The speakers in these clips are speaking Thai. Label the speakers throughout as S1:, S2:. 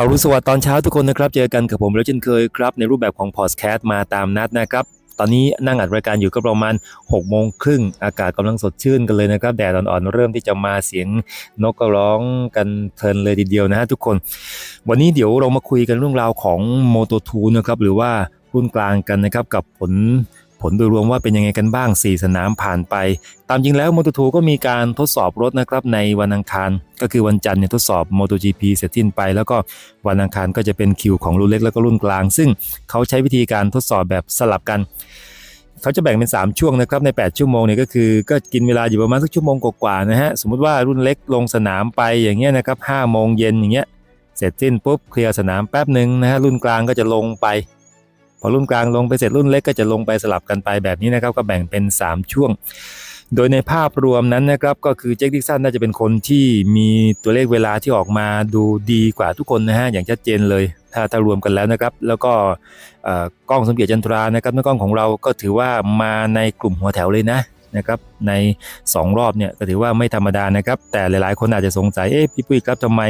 S1: เอารุณสวัสดิ์ตอนเช้าทุกคนนะครับเจอกันกับผมแล้วเช่นเคยครับ ในรูปแบบของพอดแคสต์มาตามนัดนะครับ ตอนนี้นั่งอัดรายการอยู่ก็ประมาณ6โมงครึ่งอากาศกำลังสดชื่นกันเลยนะครับ แดดอ่อนๆเริ่มที่จะมาเสียงนกก็ร้องกันเพลินเลยทีเดียวนะฮะทุกคน วันนี้เดี๋ยวเรามาคุยกันเรื่องราวของ Moto 2นะครับหรือว่ารุ่นกลางกันนะครับกับผล ผลโดยรวมว่าเป็นยังไงกันบ้าง 4 สนามผ่านไป ตามจริงแล้ว Moto 2 ก็มีการทดสอบรถนะครับในวันอังคาร ก็คือวันจันทร์เนี่ยทดสอบ MotoGP เสร็จสิ้นไป แล้วก็วันอังคารก็จะเป็นคิวของรุ่นเล็กแล้วก็รุ่นกลาง ซึ่งเขาใช้วิธีการทดสอบแบบสลับกันเขาจะแบ่งเป็น 3 ช่วงนะครับใน 8 ชั่วโมงเนี่ยก็คือก็กินเวลาอยู่ประมาณสักชั่วโมงกว่าๆนะฮะสมมติว่ารุ่นเล็กลงสนามไปอย่างเงี้ยนะครับ5โมงเย็นอย่างเงี้ยเสร็จสิ้นปุ๊บเคลียร์สนามแป๊บหนึ่งนะฮะรุ่นกลางก็จะลงไป พอรุ่นกลางลงไปเสร็จรุ่นเล็กก็จะลงไปสลับกันไปแบบนี้นะครับ ก็แบ่งเป็น 3 ช่วง โดยในภาพรวมนั้นนะครับ ก็คือเจคดิกสันน่าจะเป็นคนที่มีตัวเลขเวลาที่ออกมาดูดีกว่าทุกคนนะฮะอย่างชัดเจนเลยถ้าถ้ารวมกันแล้วนะครับ แล้วก็กล้องสมเกียรติจันทรานะครับนักกล้องของเราก็ถือว่ามาในกลุ่มหัวแถวเลยนะนะครับใน 2 รอบเนี่ยก็ถือว่าไม่ธรรมดานะครับ แต่หลายๆ คนอาจจะสงสัยเอ๊ะพี่ปุ้ยครับทำไม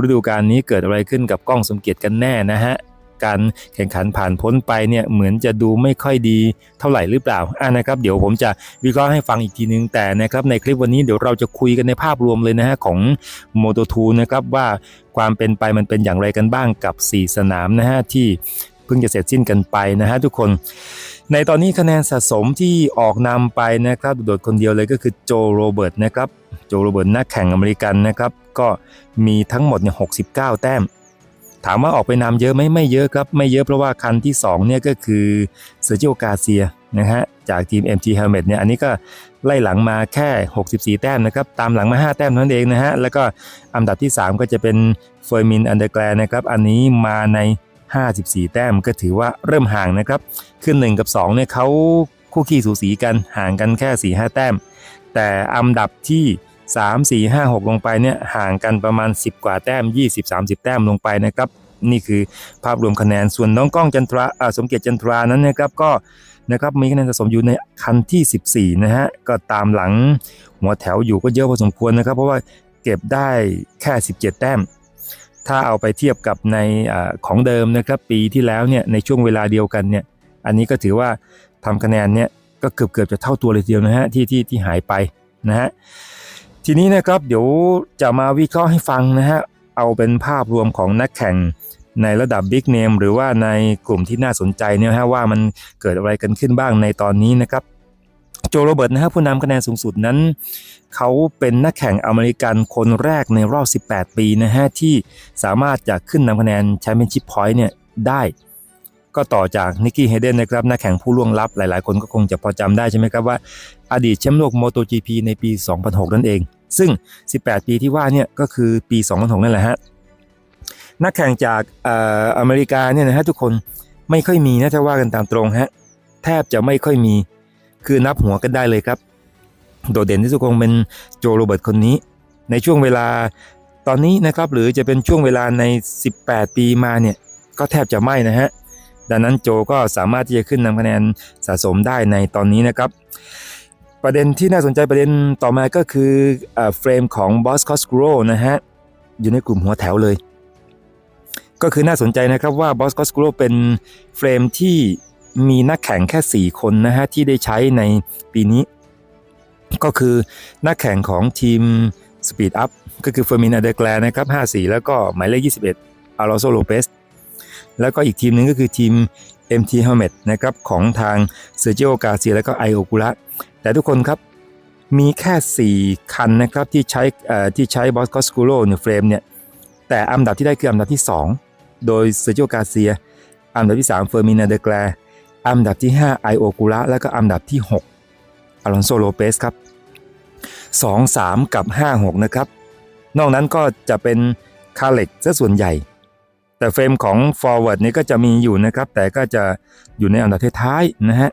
S1: ฤดูกาลนี้เกิดอะไรขึ้นกับกล้องสมเกียรติกันแน่นะฮะ การแข่งขันผ่านพ้นไปเนี่ยเหมือนจะดูไม่ค่อยดีเท่าไหร่หรือเปล่าอ่านะครับ เดี๋ยวผมจะวิเคราะห์ให้ฟังอีกทีนึงแต่นะครับในคลิปวันนี้เดี๋ยวเราจะคุยกันในภาพรวมเลยนะฮะของ Moto 2นะครับว่าความเป็นไปมันเป็นอย่างไรกันบ้างกับ 4 สนามนะฮะที่เพิ่งจะเสร็จสิ้นกันไปนะฮะทุกคน ในตอนนี้คะแนนสะสมที่ออกนำไปนะครับ โดดคนเดียวเลยก็คือโจโรเบิร์ตนะครับ โจโรเบิร์ตนักแข่งอเมริกันนะครับ ก็มีทั้งหมดเนี่ย69 แต้ม ถามว่าออกไปนำเยอะไหมไม่เยอะครับ ไม่เยอะเพราะว่าคันที่ 2 เนี่ยก็คือเซอร์จิโอกาเซียนะฮะจากทีม MT Helmet เนี่ยอันนี้ก็ไล่หลังมาแค่ 64 แต้มนะครับตามหลังมา 5 แต้มนั้นเองนะฮะแล้วก็อันดับที่ 3 ก็จะเป็นเฟอร์มินอันเดอร์แกลนะครับอันนี้มาใน 54 แต้มก็ถือว่าเริ่มห่างนะครับขึ้น 1 กับ2เนี่ยเขาคู่ขี้สูสีกันห่างกันแค่ 4-5 แต้ม แต่อันดับที่3 4 5 6 ลงไปเนี่ยห่างกันประมาณ 10 กว่าแต้ม 20 30 แต้มลงไปนะครับ นี่คือภาพรวมคะแนนส่วนน้องก้องจันทราสมเกียรติจันทรานั้นนะครับก็นะครับมีคะแนนสะสมอยู่ในคันที่ 14 นะฮะก็ตามหลังหัวแถวอยู่ก็เยอะพอสมควรนะครับ เพราะว่าเก็บได้แค่ 17 แต้ม ถ้าเอาไปเทียบกับในอของเดิมนะครับปีที่แล้วเนี่ยในช่วงเวลาเดียวกันเนี่ยอันนี้ก็ถือว่าทำคะแนนเนี่ยก็เกือบเกือบจะเท่าตัวเลยทีเดียวนะฮะที่ที่ที่หายไปนะฮะทีนี้นะครับเดี๋ยวจะมาวิเคราะห์ให้ฟังนะฮะเอาเป็นภาพรวมของนักแข่ง ในระดับบิ๊กเนมหรือว่าในกลุ่มที่น่าสนใจเนี่ยฮะว่ามันเกิดอะไรกันขึ้นบ้างในตอนนี้นะครับโจโรเบิร์ตนะฮะผู้นำคะแนนสูงสุดนั้น เขาเป็นนักแข่งอเมริกันคนแรกในรอบ 18 ปีนะฮะที่สามารถจะขึ้นนำคะแนนแชมเปี้ยนชิพพอยต์เนี่ยได้ก็ต่อจากนิกกี้เฮเดนนะครับนักแข่งผู้ล่วงลับหลายๆ คนก็คงจะพอจำได้ใช่ไหมครับว่า อดีตแชมป์โลก MotoGP ในปี 2006 นั่นเอง ซึ่ง 18 ปีที่ว่าเนี่ยก็คือปี 2006 นั่นแหละฮะ นักแข่งจากออเมริกาเนี่ยนะฮะทุกคนไม่ค่อยมีนะถ้าว่ากันตามตรงฮะแทบจะไม่ค่อยมีคือนับหัวกันได้เลยครับ โดดเด่นที่สุดคงเป็นโจโรเบิร์ตคนนี้ ในช่วงเวลาตอนนี้นะครับหรือจะเป็นช่วงเวลาใน 18 ปีมาเนี่ยก็แทบจะไม่นะฮะดังนั้นโจก็สามารถที่จะขึ้นนำคะแนนสะสมได้ในตอนนี้นะครับ ประเด็นที่น่าสนใจประเด็นต่อมาก็คือเอ่อเฟรมของ Boss c o s g r o นะฮะอยู่ในกลุ่มหัวแถวเลย ก็คือน่าสนใจนะครับว่า Boss c o s g r o เป็นเฟรมที่มีนักแข่งแค่ 4 คนนะฮะ ที่ได้ใช้ในปีนี้ ก็คือนักแข่งของทีม Speed Up ก็คือเฟอร์มินอเดแกลนะครับ 54 แล้วก็หมายเลข 21 a l o n s o Lopez แล้วก็อีกทีมหนึ่งก็คือทีม MT Helmet นะครับของทางเซอร์ i ิโอกาเซียแล้วก็ไอโอกุระแต่ทุกคนครับมีแค่ 4 คันนะครับที่ใช้ที่ใช้บอสคอสกูโรเนี่ยเฟรมเนี่ยแต่อันดับที่ได้คืออันดับที่ 2 โดยเซอร์ i ิโอกาเซีย อันดับที่ 3 เฟอร์มินาเดแกลอันดับที่ 5 ไอโอกุระแล้วก็อันดับที่ 6 อลอนโซโลเปสครับ 2 3 กับ 5 6 นะครับ นอกนั้นก็จะเป็นคาเล็กซะส่วนใหญ่ แต่เฟรมของ forward นี่ก็จะมีอยู่นะครับ แต่ก็จะอยู่ในอันดับท้ายๆนะฮะ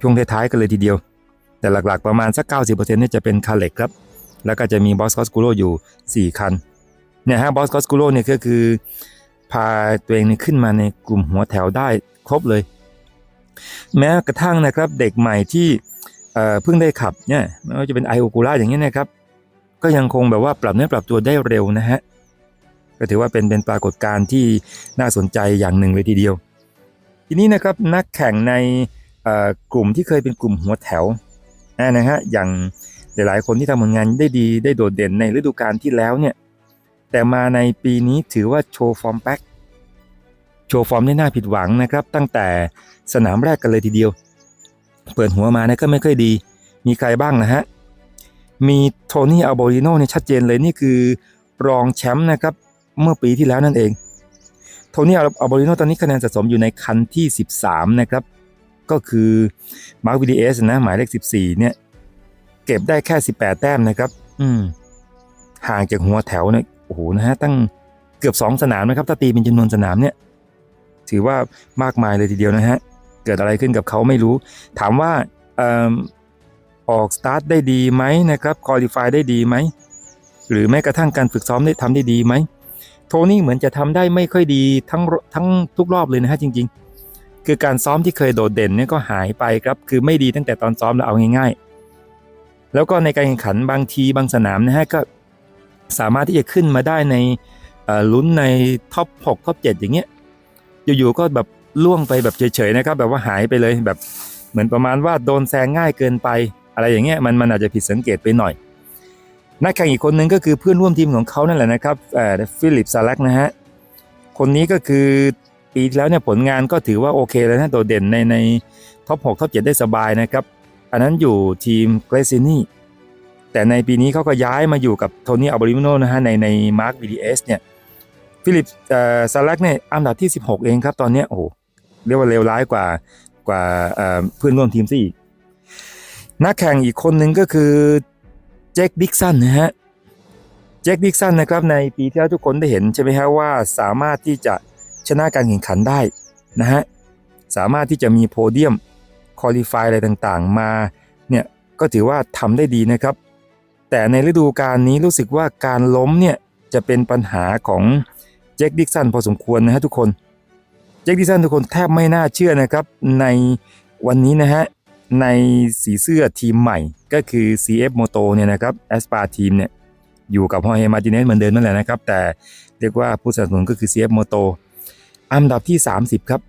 S1: ช่วงท้ายๆกันเลยทีเดียว แต่หลักๆประมาณสัก 90%เนี่ยจะเป็นคาเล็กครับ แล้วก็จะมีบอสคอสกูโรอยู่ 4 คันเนี่ยฮะบอสคอสกูโรเนี่ยก็คือ พาตัวเองเนี่ยขึ้นมาในกลุ่มหัวแถวได้ครบเลย แม้กระทั่งนะครับเด็กใหม่ที่เพิ่งได้ขับเนี่ยไม่ว่าจะเป็นไอโอกูล่าอย่างเงี้นะครับ ก็ยังคงแบบว่าปรับเนื้อปรับตัวได้เร็วนะฮะก็ถือว่าเป็นเป็นปรากฏการณ์ที่น่าสนใจอย่างหนึ่งเลยทีเดียว ทีนี้นะครับนักแข่งในกลุ่มที่เคยเป็นกลุ่มหัวแถวนะฮะอย่างหลายๆคนที่ทำผลงานได้ดีได้โดดเด่นในฤดูกาลที่แล้วเนี่ย แต่มาในปีนี้ถือว่าโชว์ฟอร์มแป๊กโชว์ฟอร์มได้น่าผิดหวังนะครับ ตั้งแต่สนามแรกกันเลยทีเดียว เปิดหัวมานะก็ไม่ค่อยดี มีใครบ้างนะฮะ มีโทนี่อัลโบริโนเนี่ยชัดเจนเลยนี่คือรองแชมป์นะครับ เมื่อปีที่แล้วนั่นเอง โทนี่อัลโบริโนตอนนี้คะแนนสะสมอยู่ในคันที่ 13 นะครับ ก็คือมาร์ควีดีเอสนะหมายเลข 14 เนี่ย เก็บได้แค่ 18 แต้มนะครับ อืมห่างจากหัวแถวเนี่ย โอ้โหนะฮะตั้งเกือบ 2 สนามนะครับถ้าตีเป็นจำนวนสนามเนี่ยถือว่ามากมายเลยทีเดียวนะฮะเกิดอะไรขึ้นกับเขาไม่รู้ ถามว่าออกสตาร์ทได้ดีไหมนะครับคอลี่ฟายได้ดีไหมหรือแม้กระทั่งการฝึกซ้อมได้ทำได้ดีไหมโทนี่เหมือนจะทำได้ไม่ค่อยดีทั้งทั้งทุกรอบเลยนะฮะจริง ๆ คือการซ้อมที่เคยโดดเด่นเนี่ยก็หายไปครับคือไม่ดีตั้งแต่ตอนซ้อมแล้วเอาง่าย ๆ แล้วก็ในการแข่งขันบางทีบางสนามนะฮะก็ สามารถที่จะขึ้นมาได้ในลุ้นในท็อป6ท็อป7อย่างเงี้ยอยู่ๆก็แบบล่วงไปแบบเฉยๆนะครับ แบบว่าหายไปเลยแบบเหมือนประมาณว่าโดนแซงง่ายเกินไป อะไรอย่างเงี้ยมันมันอาจจะผิดสังเกตไปหน่อยนักแข่งอีกคนนึงก็คือเพื่อนร่วมทีมของเขานั่นแหละนะครับฟิลิปซาลักนะฮะคนนี้ก็คือปีที่แล้วเนี่ยผลงานก็ถือว่าโอเคเลยนะโดดเด่นในในท็อป6ท็อป7ได้สบายนะครับ อันนั้นอยู่ทีมเกรซินี่ แต่ในปีนี้เขาก็ย้ายมาอยู่กับโทนี่อัลบริโนนะฮะในในมาร์ควีดีเอสเนี่ยฟิลิปเอ่อซาลักเนี่ยอันดับที่ 16 เองครับตอนเนี้ยโอ้โหเรียกว่าเลวร้ายกว่ากว่าเพื่อนร่วมทีมซะอีกนักแข่งอีกคนหนึ่งก็คือเจคดิกสันนะฮะแจ็คดิกสันนะครับในปีที่แล้วทุกคนได้เห็นใช่ไหมฮะว่าสามารถที่จะชนะการแข่งขันได้นะฮะสามารถที่จะมีโพเดียมคอลี่ฟายอะไรต่างๆ มาเนี่ยก็ถือว่าทำได้ดีนะครับ แต่ในฤดูกาลนี้รู้สึกว่าการล้มเนี่ยจะเป็นปัญหาของแจ็คดิกสันพอสมควรนะฮะทุกคนแจ็คดิกสันทุกคนแทบไม่น่าเชื่อนะครับในวันนี้นะฮะในสีเสื้อทีมใหม่ก็คือ CF Moto เนี่ยนะครับแอสปาทีมเนี่ยอยู่กับฮอเฮมาร์ติเนสเหมือนเดิมนั่นแหละนะครับ แต่เรียกว่าผู้สนับสนุนก็คือ CF Moto อันดับที่ 30 ครับ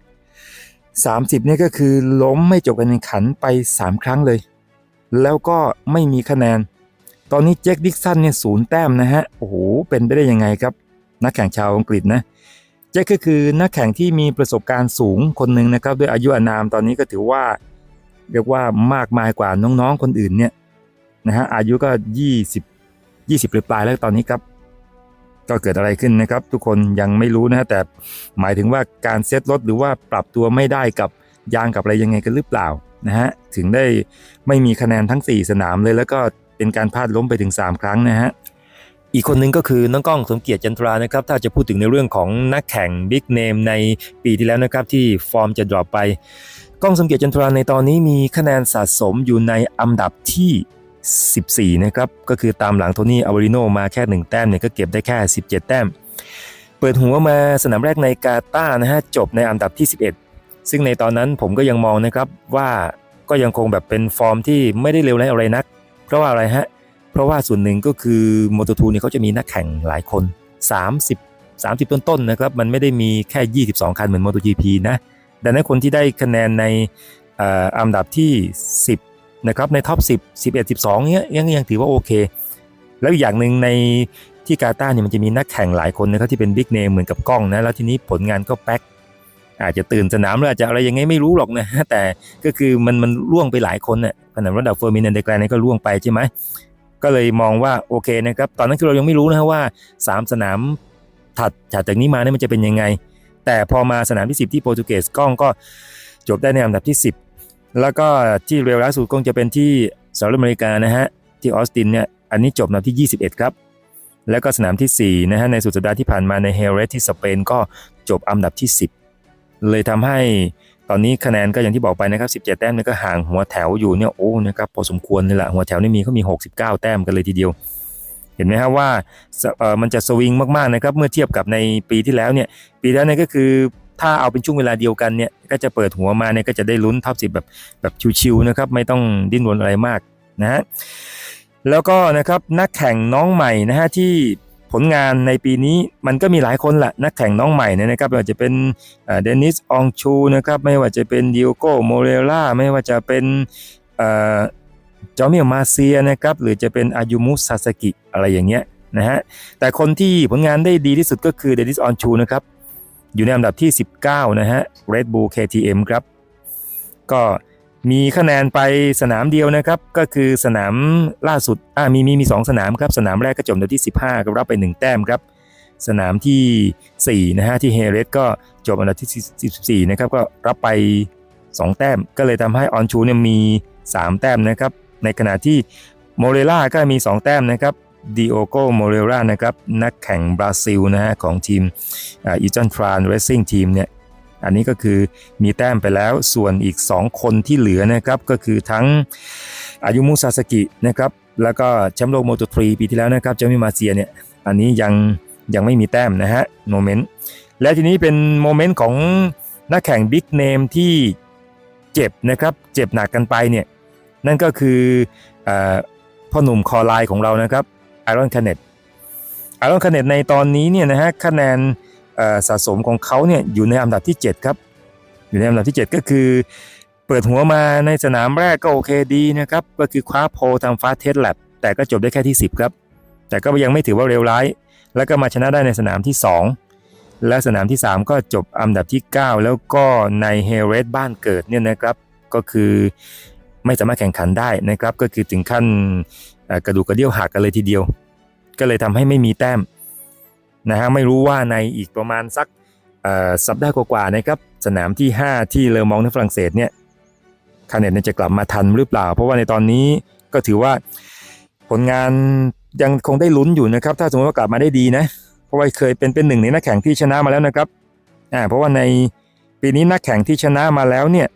S1: 30เนี่ยก็คือล้มไม่จบการแข่งขันไป 3 ครั้งเลย แล้วก็ไม่มีคะแนน ตอนนี้แจ็คดิกสันเนี่ยศูนย์แต้มนะฮะ โอ้โห เป็นไปได้ยังไงครับ นักแข่งชาวอังกฤษนะแจ็คก็คือนักแข่งที่มีประสบการณ์สูงคนหนึ่งนะครับ ด้วยอายุอานามตอนนี้ก็ถือว่า เรียกว่ามากมายกว่าน้องๆคนอื่นเนี่ยนะฮะอายุก็ 20 20ปลายแล้วตอนนี้ครับ ก็เกิดอะไรขึ้นนะครับ ทุกคนยังไม่รู้นะฮะแต่หมายถึงว่าการเซตรถหรือว่าปรับตัวไม่ได้กับยางกับอะไรยังไงกันหรือเปล่านะฮะถึงได้ไม่มีคะแนนทั้ง 4 สนามเลยแล้วก็ เป็นการพลาดล้มไปถึง 3 ครั้งนะฮะอีกคนหนึ่งก็คือน้องก้องสมเกียรติจันทรานะครับ ถ้าจะพูดถึงในเรื่องของนักแข่งบิ๊กเนมในปีที่แล้วนะครับ ที่ฟอร์มจะดรอปไปก้องสมเกียรติจันทราในตอนนี้มีคะแนนสะสมอยู่ในอันดับที่ 14 นะครับ ก็คือตามหลังโทนี่อาวาริโนมาแค่ 1 แต้มเนี่ยก็เก็บได้แค่ 17 แต้ม เปิดหัวมาสนามแรกในกาตาร์นะฮะจบในอันดับที่ 11 ซึ่งในตอนนั้นผมก็ยังมองนะครับว่าก็ยังคงแบบเป็นฟอร์มที่ไม่ได้เร็วร้ายอะไรนัก เพราะว่าอะไรฮะ เพราะว่าส่วนหนึ่งก็คือโมโตทูเนี่ยเขาจะมีนักแข่งหลายคน 30 30 ต้นๆนนะครับ มันไม่ได้มีแค่ 22 คันเหมือน MotoGP นะ ดังนั้นคนที่ได้คะแนนในอันดับที่ 10 นะครับ ในท็อป 10 11 12เนี้ยยังยังถือว่าโอเค แล้วอีกอย่างหนึ่งในที่กาตาร์เนี่ยมันจะมีนักแข่งหลายคนนะครับที่เป็นบิ๊กเนมเหมือนกับกล้องนะ แล้วทีนี้ผลงานก็แป๊ก อาจจะตื่นสนามหรืออาจจะอะไรยังไงไม่รู้หรอกนะแต่ก็คือมันมันล่วงไปหลายคนน่ะขนาดระดับเฟอร์มินันเดแกรนี่ก็ล่วงไปใช่ไหมก็เลยมองว่าโอเคนะครับตอนนั้นคือเรายังไม่รู้นะว่า 3 สนามถัดจากนี้มาเนี่ยมันจะเป็นยังไง แต่พอมาสนามที่ 10 ที่โปรตุเกสกล้องก็จบได้ในอันดับที่ 10 แล้วก็ที่เร็วล่าสุดคงจะเป็นที่สหรัฐอเมริกานะฮะที่ออสตินเนี่ยอันนี้จบอันดับที่ 21 ครับ แล้วก็สนามที่4นะฮะในสุดสัปดาห์ที่ผ่านมาในเฮเรสที่สเปนก็จบอันดับที่ 10 เลยทำให้ตอนนี้คะแนนก็อย่างที่บอกไปนะครับ 17 แต้มนี่ก็ห่างหัวแถวอยู่เนี่ยโอ้นะครับพอสมควรเลยละหัวแถวนี่มีเขามี 69 แต้มกันเลยทีเดียว เห็นไหมครับว่าเอ่อมันจะสวิงมากๆนะครับเมื่อเทียบกับในปีที่แล้วเนี่ยปีที่แล้วเนี่ยก็คือถ้าเอาเป็นช่วงเวลาเดียวกันเนี่ยก็จะเปิดหัวมาเนี่ยก็จะได้ลุ้นท็อปสิบแบบแบบชิวๆนะครับไม่ต้องดิ้นรนอะไรมากนะฮะแล้วก็นะครับนักแข่งน้องใหม่นะฮะที่ ผลงานในปีนี้มันก็มีหลายคนแหละนักแข่งน้องใหม่เนี่ยนะครับไม่ว่าจะเป็นเดนิสอองชูนะครับไม่ว่าจะเป็นดิโอโกโมเรล่าไม่ว่าจะเป็นจอมิลมาเซียนะครับหรือจะเป็นอายุมุซาสกิอะไรอย่างเงี้ยนะฮะแต่คนที่ผลงานได้ดีที่สุดก็คือเดนิสออนชูนะครับอยู่ในอันดับที่ 19 นะฮะ Red Bull KTM ครับก็ มีคะแนนไปสนามเดียวนะครับ ก็คือสนามล่าสุดอ่ามีมีมีสองสนามครับ สนามแรกก็จบอันที่ 15ก็รับไป 1 แต้มครับ สนามที่4นะฮะที่เฮเรสก็จบอันดับที่ 14 นะครับก็รับไป 2 แต้ม ก็เลยทำให้ออนชูเนี่ยมี 3 แต้มนะครับ ในขณะที่โมเรล่าก็มี 2 แต้มนะครับดิโอโกโมเรล่านะครับนักแข่งบราซิลนะฮะของทีมอีจันทรานเรซซิ่งทีมเนี่ย อันนี้ก็คือมีแต้มไปแล้วส่วนอีก 2 คนที่เหลือนะครับก็คือทั้งอายุมุซาสกินะครับแล้วก็แชมป์โลกโมโตทรีปีที่แล้วนะครับเจมิมาเซียเนี่ยอันนี้ยังยังไม่มีแต้มนะฮะโมเมนต์และทีนี้เป็นโมเมนต์ของนักแข่งบิ๊กเนมที่เจ็บนะครับเจ็บหนักกันไปเนี่ยนั่นก็คืออพ่อหนุ่มคอไลน์ของเรานะครับไอรอนคาเนตไอรอนคาเนตในตอนนี้เนี่ยนะฮะคะแนน สะสมของเขาเนี่ยอยู่ในอันดับที่ 7 ครับ อยู่ในอันดับที่ 7 ก็คือ เปิดหัวมาในสนามแรกก็โอเคดีนะครับ ก็คือคว้าโพทำฟาสเทสแลบแต่ก็จบได้แค่ที่ 10 ครับ แต่ก็ยังไม่ถือว่าเร็วร้าย แล้วก็มาชนะได้ในสนามที่ 2 และสนามที่ 3 ก็จบอันดับที่ 9 แล้วก็ในเฮเรสบ้านเกิดเนี่ยนะครับก็คือไม่สามารถแข่งขันได้นะครับ ก็คือถึงขั้นกระดูกกระเดี่ยวหักกันเลยทีเดียว ก็เลยทำให้ไม่มีแต้ม นะฮะไม่รู้ว่าในอีกประมาณสักสัปดาห์กว่าๆนะครับสนามที่ 5 ที่เลอมองในฝรั่งเศสเนี่ยคาเนตจะกลับมาทันหรือเปล่า เพราะว่าในตอนนี้ก็ถือว่าผลงานยังคงได้ลุ้นอยู่นะครับ ถ้าสมมติว่ากลับมาได้ดีนะ เพราะว่าเคยเป็นเป็นหนึ่งในนักแข่งที่ชนะมาแล้วนะครับอ่าเพราะว่าในปีนี้นักแข่งที่ชนะมาแล้วเนี่ย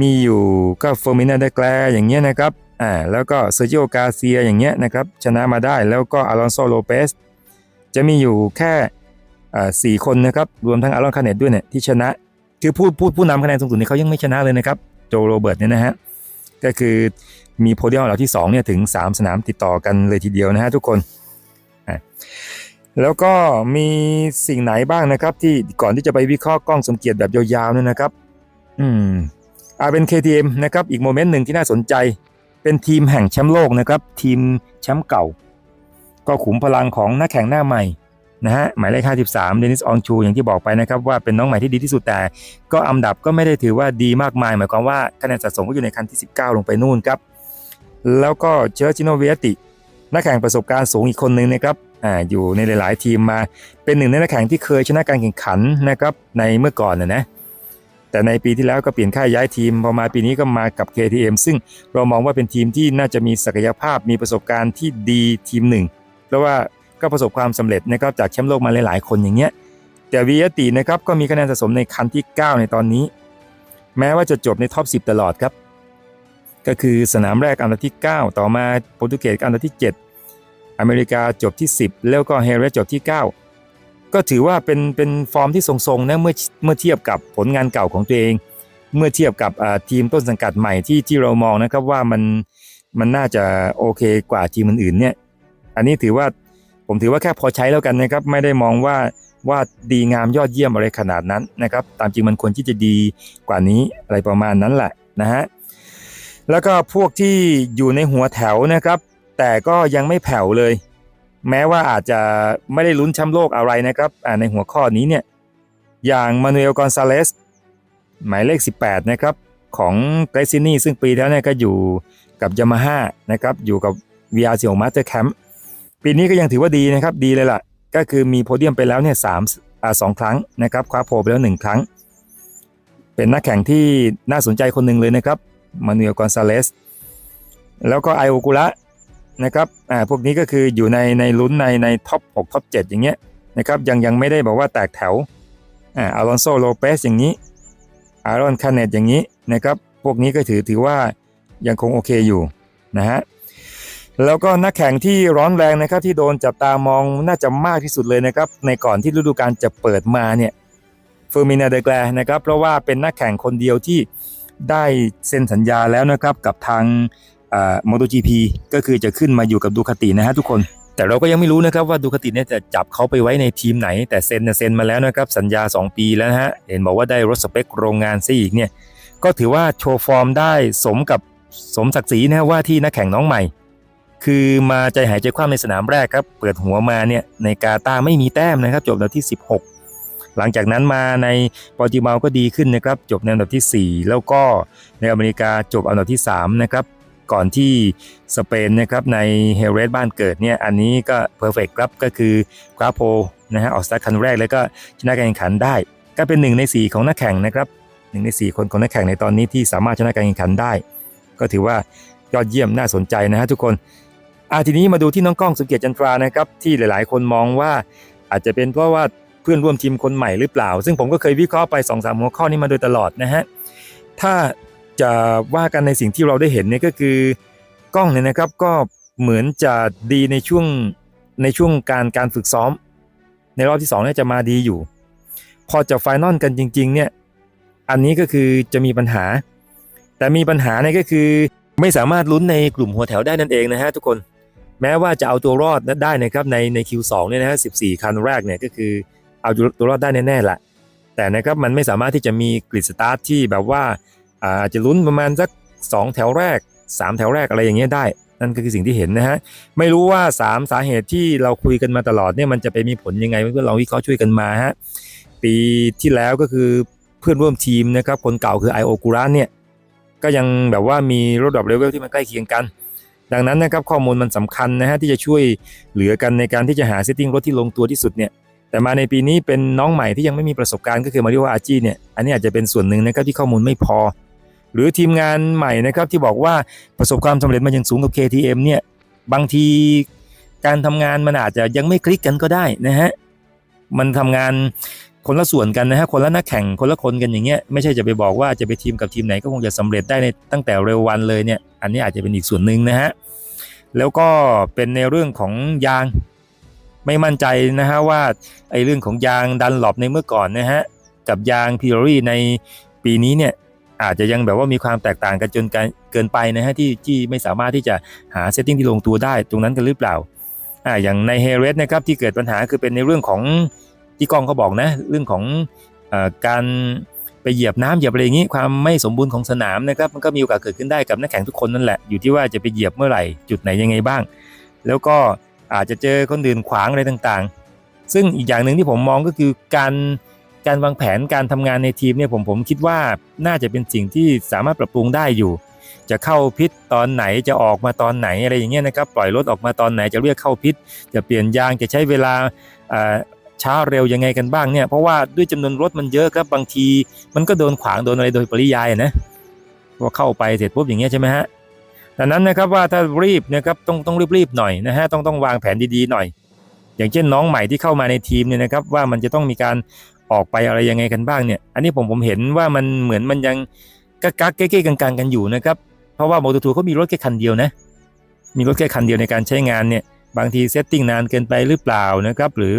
S1: มีอยู่ก็เฟอร์มินาเดแกลอย่างเงี้ยนะครับอ่าแล้วก็เซอร์จิโอกาเซียอย่างเงี้ยนะครับชนะมาได้แล้วก็อารอนโซโลเปส จะมีอยู่แค่สี่คนนะครับรวมทั้งอารอนคาเนตด้วยเนี่ยที่ชนะ คือผู้ผู้ผู้นำคะแนนสูงสุดนี่เขายังไม่ชนะเลยนะครับโจโรเบิร์ตเนี่ยนะฮะก็คือมีโพเดียมอันดับที่2เนี่ยถึง 3 สนามติดต่อกันเลยทีเดียวนะฮะทุกคน แล้วก็มีสิ่งไหนบ้างนะครับ ที่ก่อนที่จะไปวิเคราะห์กล้องสมเกียรติแบบยาวๆเนี่ยนะครับ อืมอาเป็น KTM นะครับ อีกโมเมนต์หนึ่งที่น่าสนใจ เป็นทีมแห่งแชมป์โลกนะครับ ทีมแชมป์เก่า ก็ขุมพลังของนักแข่งหน้าใหม่นะฮะหมายเลข53เดนิสอองชูอย่างที่บอกไปนะครับว่าเป็นน้องใหม่ที่ดีที่สุดแต่ ก็อันดับก็ไม่ได้ถือว่าดีมากมาย หมายความว่าคะแนนสะสมก็อยู่ในคันที่ 19 ลงไปนู่นครับแล้วก็เชอร์จิโนเวียติ นักแข่งประสบการณ์สูงอีกคนหนึ่งนะครับอ่าอยู่ในหลาย ๆ ทีมมาเป็นหนึ่งในนักแข่งที่เคยชนะการแข่งขันนะครับในเมื่อก่อนนะนะแต่ในปีที่แล้วก็เปลี่ยนค่ายย้ายทีมพอมาปีนี้ก็มากับ KTM ซึ่งเรามองว่าเป็นทีมที่น่าจะมีศักยภาพมีประสบการณ์ที่ดีทีมหนึ่ง เพราะว่าก็ประสบความสำเร็จนะครับจากแชมป์โลกมาหลายๆ คนอย่างเงี้ยแต่วีเอตีนะครับก็มีคะแนนสะสมในคันที่ 9 ในตอนนี้ แม้ว่าจะจบในท็อป 10 ตลอดครับ ก็คือสนามแรกอันดับที่ 9 ต่อมาโปรตุเกสอันดับที่ 7 อเมริกาจบที่ 10 แล้วก็เฮเรสจบที่ 9 ก็ถือว่าเป็นเป็นฟอร์มที่ทรงๆนะเมื่อเมื่อเทียบกับผลงานเก่าของตัวเอง เมื่อเทียบกับทีมต้นสังกัดใหม่ที่ที่เรามองนะครับว่ามันมันน่าจะโอเคกว่าทีมอื่นๆเนี่ย อันนี้ถือว่าผมถือว่าแค่พอใช้แล้วกันนะครับ ไม่ได้มองว่าว่าดีงามยอดเยี่ยมอะไรขนาดนั้นนะครับ ตามจริงมันควรที่จะดีกว่านี้อะไรประมาณนั้นแหละนะฮะแล้วก็พวกที่อยู่ในหัวแถวนะครับ แต่ก็ยังไม่แผ่วเลย แม้ว่าอาจจะไม่ได้ลุ้นแชมป์โลกอะไรนะครับในหัวข้อนี้เนี่ยอย่างมานูเอลกอนซาเลสหมายเลข 18 นะครับ ของไกรซินี่ซึ่งปีแล้วเนี่ยก็อยู่กับยามาฮ่านะครับ อยู่กับ VR 4 Master Camp ปี ปีนี้ก็ยังถือว่าดีนะครับดีเลยล่ะ ก็คือมีโพเดียมไปแล้วเนี่ยสามอ่าสองครั้งนะครับคว้าโพไปแล้วหนึ่งครั้ง เป็นนักแข่งที่น่าสนใจคนหนึ่งเลยนะครับมานูเอลกอนซาเลสแล้วก็ไอโอกุระนะครับอ่าพวกนี้ก็คืออยู่ในในลุ้นในในท็อป6ท็อป7อย่างเงี้ยนะครับยังยังไม่ได้บอกว่าแตกแถวอ่าอารอนโซโลเปสอย่างนี้อารอนคาเนตอย่างนี้นะครับพวกนี้ก็ถือถือว่ายังคงโอเคอยู่นะฮะ แล้วก็นักแข่งที่ร้อนแรงนะครับที่โดนจับตามองน่าจะมากที่สุดเลยนะครับในก่อนที่ฤดูกาลจะเปิดมาเนี่ยเฟอร์มินาเดแกลนะครับเพราะว่าเป็นนักแข่งคนเดียวที่ได้เซ็นสัญญาแล้วนะครับกับทางมอเตอร์จีพีก็คือจะขึ้นมาอยู่กับดูคาตินะฮะทุกคน แต่เราก็ยังไม่รู้นะครับว่าดูคาติเนี่ยจะจับเขาไปไว้ในทีมไหน แต่เซ็นเซ็นมาแล้วนะครับสัญญา 2 ปีแล้วนะฮะเห็นบอกว่าได้รถสเปคโรงงานซะอีกเนี่ยก็ถือว่าโชว์ฟอร์มได้สมกับสมศักดิ์ศรีนะว่าที่นักแข่งน้องใหม่ คือมาใจหายใจคว่ำในสนามแรกครับ เปิดหัวมาเนี่ยในกาตาไม่มีแต้มนะครับ จบอันดับที่ 16 หลังจากนั้นมาในปอร์ติมาก็ดีขึ้นนะครับ จบในอันดับทีสี่ 4 แล้วก็ในอเมริกาจบอันดับที่ 3 นะครับ ก่อนที่สเปนนะครับในเฮลเรสบ้านเกิดเนี่ยอันนี้ก็เพอร์เฟกครับก็คือกราโพนะฮะออกสตาร์ทคันแรกแล้วก็ชนะการแข่งขันได้ ก็เป็นหนึ่งใน 4 ของนักแข่งนะครับหนึ่งใน 4 คนของนักแข่งในตอนนี้ที่สามารถชนะการแข่งขันได้ ก็ถือว่ายอดเยี่ยมน่าสนใจนะฮะทุกคน อาทีนี้มาดูที่น้องกล้องสุเกียรติจันทรานะครับที่หลาย ๆ คนมองว่า อาจจะเป็นเพราะว่าเพื่อนร่วมทีมคนใหม่หรือเปล่า ซึ่งผมก็เคยวิเคราะห์ไป2อสหัวข้อนี้มาโดยตลอดนะฮะถ้าจะว่ากันในสิ่งที่เราได้เห็นเนี่ยก็คือกล้องเนี่ยนะครับก็เหมือนจะดีในช่วงในช่วงการการฝึกซ้อม ในรอบที่2เนี่ยจะมาดีอยู่ พอจะไฟนอลกันจริง ๆ เนี่ยอันนี้ก็คือจะมีปัญหา แต่มีปัญหาเนี่ยก็คือไม่สามารถลุ้นในกลุ่มหัวแถวได้นั่นเองนะฮะทุกคน แม้ว่าจะเอาตัวรอดได้นะครับในใน Q2 เนี่ยนะฮะ14 คันแรกเนี่ยก็คือเอาตัวรอดได้แน่ๆแหละแต่นะครับมันไม่สามารถที่จะมีกริดสตาร์ทที่แบบว่าอาจจะลุ้นประมาณสัก 2 แถวแรก 3 แถวแรกอะไรอย่างเงี้ยได้ นั่นก็คือสิ่งที่เห็นนะฮะไม่รู้ว่า 3 สาเหตุที่เราคุยกันมาตลอดเนี่ยมันจะไปมีผลยังไงเพื่อนๆลองวิเคราะห์ช่วยกันมาฮะปีที่แล้วก็คือเพื่อนร่วมทีมนะครับคนเก่าคือไอโอกูรันเนี่ยก็ยังแบบว่ามีรถดรอปเลเวลที่มันใกล้เคียงกัน ดังนั้นนะครับข้อมูลมันสำคัญนะฮะที่จะช่วยเหลือกันในการที่จะหาเซตติ้งรถที่ลงตัวที่สุดเนี่ยแต่มาในปีนี้เป็นน้องใหม่ที่ยังไม่มีประสบการณ์ก็คือมาริโออาจีเนี่ยอันนี้อาจจะเป็นส่วนหนึ่งนะครับที่ข้อมูลไม่พอ หรือทีมงานใหม่นะครับที่บอกว่าประสบความสำเร็จมาอย่างสูงกับ KTM เนี่ยบางทีการทำงานมันอาจจะยังไม่คลิกกันก็ได้นะฮะมันทำงาน คนละส่วนกันนะฮะคนละนักแข่งคนละคนกันอย่างเงี้ยไม่ใช่จะไปบอกว่าจะไปทีมกับทีมไหนก็คงจะสำเร็จได้ในตั้งแต่เร็ววันเลยเนี่ยอันนี้อาจจะเป็นอีกส่วนหนึ่งนะฮะแล้วก็เป็นในเรื่องของยางไม่มั่นใจนะฮะว่าไอ้เรื่องของยางดันหลบในเมื่อก่อนนะฮะกับยางพิโรรี่ในปีนี้เนี่ยอาจจะยังแบบว่ามีความแตกต่างกันจนเกินไปนะฮะที่ที่ไม่สามารถที่จะหาเซตติ้งที่ลงตัวได้ตรงนั้นกันหรือเปล่าอ่าอย่างในเฮเรสนะครับที่เกิดปัญหาคือเป็นในเรื่องของ ที่กองเขาบอกนะ เรื่องของอการไปเหยียบน้ำเหยียบอะไรอย่างนี้ความไม่สมบูรณ์ของสนามนะครับมันก็มีโอกาสเกิดขึ้นได้กับนักแข่งทุกคนนั่นแหละอยู่ที่ว่าจะไปเหยียบเมื่อไหร่จุดไหนยังไงบ้าง แล้วก็อาจจะเจอคนอื่นขวางอะไรต่างๆ ซึ่งอีกอย่างหนึ่งที่ผมมองก็คือการการวางแผนการทำงานในทีมเนี่ยผมผมคิดว่าน่าจะเป็นสิ่งที่สามารถปรับปรุงได้อยู่ จะเข้าพิษตอนไหนจะออกมาตอนไหนอะไรอย่างเงี้ยนะครับปล่อยรถออกมาตอนไหนจะเรียกเข้าพิษจะเปลี่ยนยางจะใช้เวลา ช้าเร็วยังไงกันบ้างเนี่ยเพราะว่าด้วยจำนวนรถมันเยอะครับบางที มันก็โดนขวางโดนอะไรโดยปริยายนะว่าเข้าไปเสร็จปุ๊บอย่างเงี้ยใช่ไหมฮะดังนั้นนะครับว่าถ้ารีบนะครับต้องต้องรีบๆหน่อยนะฮะต้องต้องวางแผนดีๆหน่อย อย่างเช่นน้องใหม่ที่เข้ามาในทีมเนี่ยนะครับว่ามันจะต้องมีการออกไปอะไรยังไงกันบ้างเนี่ย อันนี้ผมผมเห็นว่ามันเหมือนมันยังกักกักเก้ๆกลางๆกันอยู่นะครับเพราะว่าโมโตทูเขามีรถแค่คันเดียวนะมีรถแค่คันเดียวในการใช้งานเนี่ย บางทีเซตติ้งนานเกินไปหรือเปล่านะครับหรือ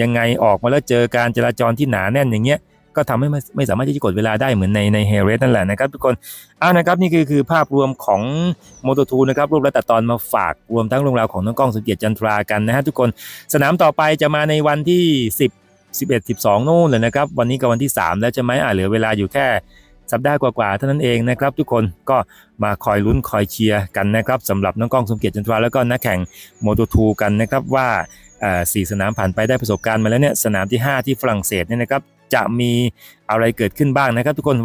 S1: ยังไงออกมาแล้วเจอการจราจรที่หนาแน่นอย่างเงี้ยก็ทำให้ไม่ไม่สามารถที่จะกดเวลาได้เหมือนในในเฮเรสนั่นแหละนะครับทุกคนเอานะครับนี่คือคือภาพรวมของโมโตทูนะครับรูปและตัดตอนมาฝากรวมทั้งเรื่องราวของน้องกล้องสุเกียรติจันทรากันนะฮะทุกคนสนามต่อไปจะมาในวันที่ 10 11 12นู่นเลยนะครับวันนี้ก็วันที่ 3 แล้วใช่ไหมอ่าเหลือเวลาอยู่แค่ สัปดาห์กว่าๆเท่านั้นเองนะครับทุกคนก็มาคอยลุ้นคอยเชียร์กันนะครับสำหรับน้องกล้องสมเกียรติจันทราแล้วก็นักแข่งโมโตทูกันนะครับว่าสี่สนามผ่านไปได้ประสบการณ์มาแล้วเนี่ยสนามที่ 5 ที่ฝรั่งเศสเนี่ยนะครับจะมีอะไรเกิดขึ้นบ้างนะครับทุกคน